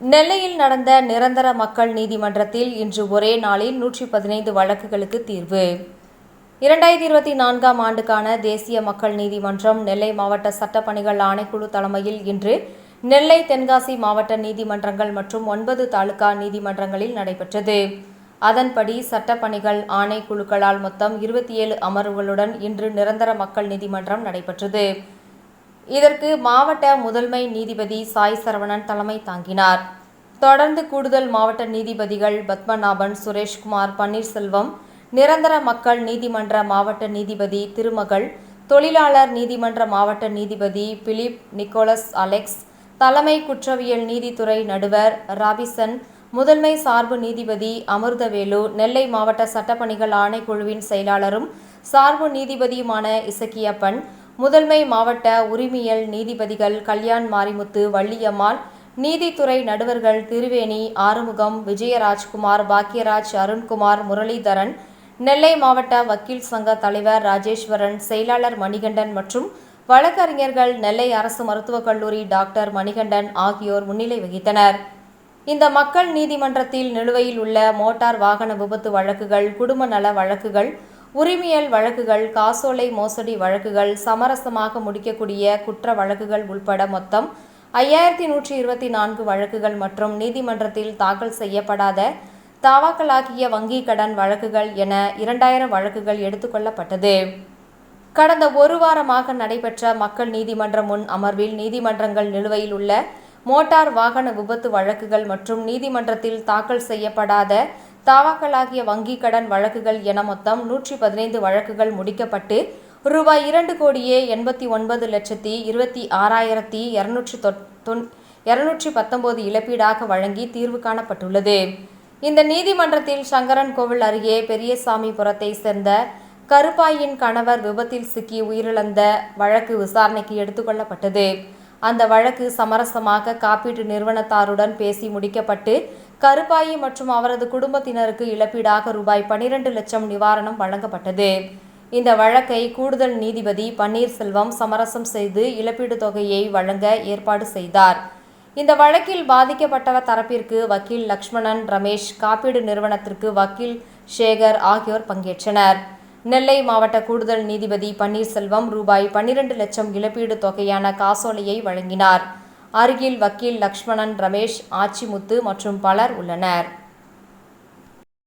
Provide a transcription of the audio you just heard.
நெல்லையில் நடந்த நிரந்தர மக்கள் நீதிமன்றத்தில் இன்று ஒரே நாளில் நூற்றி பதினைந்து வழக்குகளுக்கு தீர்வு. இரண்டாயிரத்தி இருபத்தி நான்காம் ஆண்டுக்கான தேசிய மக்கள் நீதிமன்றம் நெல்லை மாவட்ட சட்டப்பணிகள் ஆணைக்குழு தலைமையில் இன்று நெல்லை தென்காசி மாவட்ட நீதிமன்றங்கள் மற்றும் ஒன்பது தாலுகா நீதிமன்றங்களில் நடைபெற்றது. அதன்படி சட்டப்பணிகள் ஆணைக்குழுக்களால் மொத்தம் இருபத்தி ஏழு அமர்வுகளுடன் இன்று நிரந்தர மக்கள் நீதிமன்றம் நடைபெற்றது. இதற்கு மாவட்ட முதன்மை நீதிபதி சாய் சரவணன் தலைமை தாங்கினார். தொடர்ந்து கூடுதல் மாவட்ட நீதிபதிகள் பத்மநாபன் சுரேஷ்குமார் பன்னீர்செல்வம் நிரந்தர மக்கள் நீதிமன்ற மாவட்ட நீதிபதி திருமகள் தொழிலாளர் நீதிமன்ற மாவட்ட நீதிபதி பிலிப் நிக்கோலஸ் அலெக்ஸ் தலைமை குற்றவியல் நீதித்துறை நடுவர் ராபிசன் முதன்மை சார்பு நீதிபதி அமிர்தவேலு நெல்லை மாவட்ட சட்டப்பணிகள் ஆணைக்குழுவின் செயலாளரும் சார்பு நீதிபதியுமான இசக்கியப்பன் முதன்மை மாவட்ட உரிமையல் நீதிபதிகள் கல்யாண் மாரிமுத்து வள்ளியம்மாள் நீதித்துறை நடுவர்கள் திருவேணி ஆறுமுகம் விஜயராஜ்குமார் பாக்கியராஜ் அருண்குமார் முரளிதரன் நெல்லை மாவட்ட வக்கீல் சங்க தலைவர் ராஜேஸ்வரன் செயலாளர் மணிகண்டன் மற்றும் வழக்கறிஞர்கள் நெல்லை அரசு மருத்துவக் கல்லூரி டாக்டர் மணிகண்டன் ஆகியோர் முன்னிலை வகித்தனர். இந்த மக்கள் நீதிமன்றத்தில் நிலுவையில் உள்ள மோட்டார் வாகன விபத்து வழக்குகள் குடும்ப நல வழக்குகள் உரிமையல் வழக்குகள் காசோலை மோசடி வழக்குகள் சமரசமாக முடிக்கக்கூடிய குற்ற வழக்குகள் உள்பட மொத்தம் ஐயாயிரத்தி நூற்றி இருபத்தி நான்கு வழக்குகள் மற்றும் நீதிமன்றத்தில் தாக்கல் செய்யப்படாத தாவாக்களாகிய வங்கி கடன் வழக்குகள் என இரண்டாயிரம் வழக்குகள் எடுத்துக்கொள்ளப்பட்டது கடந்த ஒரு வாரமாக நடைபெற்ற மக்கள் நீதிமன்ற முன் அமர்வில் நீதிமன்றங்கள் நிலுவையில் உள்ள மோட்டார் வாகன விபத்து வழக்குகள் மற்றும் நீதிமன்றத்தில் தாக்கல் செய்யப்படாத தாவாக்களாகிய வங்கி கடன் வழக்குகள் என மொத்தம் நூற்றி பதினைந்து வழக்குகள் முடிக்கப்பட்டு ரூபாய் இரண்டு கோடியே எண்பத்தி ஒன்பது லட்சத்தி இருபத்தி ஆறாயிரத்தி இரநூற்றி தொன் இருநூற்றி பத்தொன்பது இழப்பீடாக வழங்கி தீர்வு காணப்பட்டுள்ளது. இந்த நீதிமன்றத்தில் சங்கரன் கோவில் அருகே பெரியசாமிபுரத்தை சேர்ந்த கருப்பாயின் கணவர் விபத்தில் சிக்கி உயிரிழந்த வழக்கு விசாரணைக்கு எடுத்துக்கொள்ளப்பட்டது அந்த வழக்கு சமரசமாக காப்பீட்டு நிறுவனத்தாருடன் பேசி முடிக்கப்பட்டு கருப்பாயி மற்றும் அவரது குடும்பத்தினருக்கு இழப்பீடாக ரூபாய் பன்னிரண்டு லட்சம் நிவாரணம் வழங்கப்பட்டது. இந்த வழக்கை கூடுதல் நீதிபதி பன்னீர்செல்வம் சமரசம் செய்து இழப்பீடு தொகையை வழங்க ஏற்பாடு செய்தார். இந்த வழக்கில் பாதிக்கப்பட்டவர் தரப்பிற்கு வக்கீல் லக்ஷ்மணன் ரமேஷ் காப்பீடு நிறுவனத்திற்கு வக்கீல் சேகர் ஆகியோர் பங்கேற்றனர். நெல்லை மாவட்ட கூடுதல் நீதிபதி பன்னீர்செல்வம் ரூபாய் பன்னிரண்டு லட்சம் இழப்பீடு தொகையான காசோலையை வழங்கினார். அருகில் வக்கீல் லக்ஷ்மணன் ரமேஷ் ஆச்சிமுத்து மற்றும் பலர் உள்ளனர்.